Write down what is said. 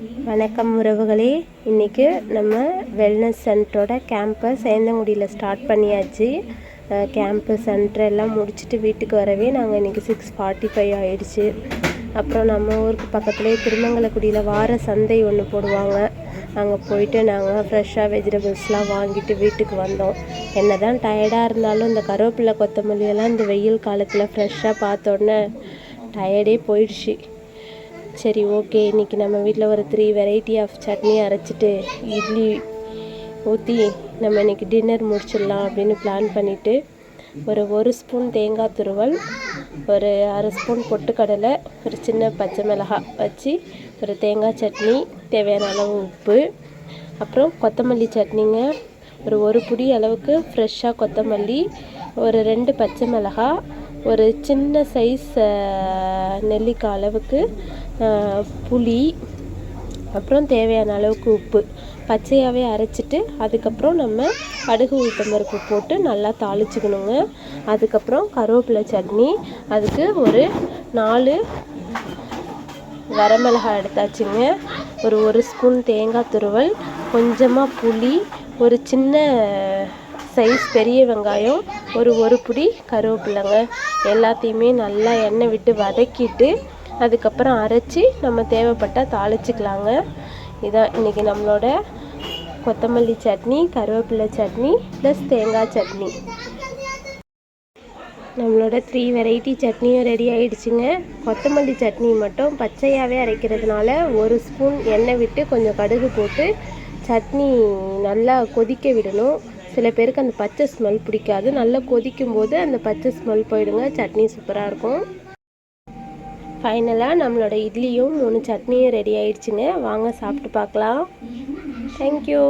வணக்கம் உறவுகளே. இன்றைக்கி நம்ம வெல்னஸ் சென்டரோட கேம்பை சேந்தங்குடியில் ஸ்டார்ட் பண்ணியாச்சு. கேம்பு சென்டர் எல்லாம் முடிச்சுட்டு வீட்டுக்கு வரவே நாங்கள் இன்றைக்கி சிக்ஸ் ஃபார்ட்டி ஃபைவ் ஆயிடுச்சு. அப்புறம் நம்ம ஊருக்கு பக்கத்துலேயே திருமங்கலக்குடியில் வார சந்தை ஒன்று போடுவாங்க. அங்கே போயிட்டு நாங்கள் ஃப்ரெஷ்ஷாக வெஜிடபிள்ஸ்லாம் வாங்கிட்டு வீட்டுக்கு வந்தோம். என்ன தான் டயர்டாக இருந்தாலும் இந்த கருவேப்பிலை கொத்தமல்லி எல்லாம் இந்த வெயில் காலத்தில் ஃப்ரெஷ்ஷாக பார்த்த உடனே டயர்டே போயிடுச்சு. சரி ஓகே இன்றைக்கி நம்ம வீட்டில் ஒரு த்ரீ வெரைட்டி ஆஃப் சட்னி அரைச்சிட்டு இட்லி ஊற்றி நம்ம இன்றைக்கி டின்னர் முடிச்சிடலாம் அப்படின்னு பிளான் பண்ணிவிட்டு ஒரு ஒரு ஸ்பூன் தேங்காய் துருவல் ஒரு அரை ஸ்பூன் பொட்டுக்கடலை ஒரு சின்ன பச்சை மிளகாய் வச்சு ஒரு தேங்காய் சட்னி தேவையான அளவு உப்பு அப்புறம் கொத்தமல்லி சட்னிங்க. ஒரு ஒரு புடி அளவுக்கு ஃப்ரெஷ்ஷாக கொத்தமல்லி ஒரு ரெண்டு பச்சை மிளகாய் ஒரு சின்ன சைஸ் நெல்லிக்காய் அளவுக்கு புளி அப்புறம் தேவையான அளவுக்கு உப்பு. பச்சையாகவே அரைச்சிட்டு அதுக்கப்புறம் நம்ம கடுகு உளுத்தம்பருப்பு போட்டு நல்லா தாளிச்சுக்கணுங்க. அதுக்கப்புறம் கருவேப்பிலை சட்னி அதுக்கு ஒரு நாலு வரமிளகாய் எடுத்தாச்சுங்க. ஒரு ஒரு ஸ்பூன் தேங்காய் துருவல் கொஞ்சமாக புளி ஒரு சின்ன சைஸ் பெரிய வெங்காயம் ஒரு ஒரு புடி கருவேப்பிலைங்க. எல்லாத்தையுமே நல்லா எண்ணெய் விட்டு வதக்கிட்டு அதுக்கப்புறம் அரைச்சி நம்ம தேவைப்பட்டால் தாளிச்சிக்கலாங்க. இதான் இன்றைக்கி நம்மளோட கொத்தமல்லி சட்னி கருவேப்பிலை சட்னி ப்ளஸ் தேங்காய் சட்னி. நம்மளோட த்ரீ வெரைட்டி சட்னியும் ரெடி ஆகிடுச்சிங்க கொத்தமல்லி சட்னி மட்டும் பச்சையாகவே அரைக்கிறதுனால ஒரு ஸ்பூன் எண்ணெய் விட்டு கொஞ்சம் கடுகு போட்டு சட்னி நல்லா கொதிக்க விடணும். சில பேருக்கு அந்த பச்சை ஸ்மெல் பிடிக்காது. நல்லா கொதிக்கும் போது அந்த பச்சை ஸ்மெல் போயிடுங்க. சட்னி சூப்பராக இருக்கும். ஃபைனலாக நம்மளோட இட்லியும் மூணு சட்னியும் ரெடி ஆயிடுச்சுங்க. வாங்க சாப்பிட்டு பார்க்கலாம். தேங்க்யூ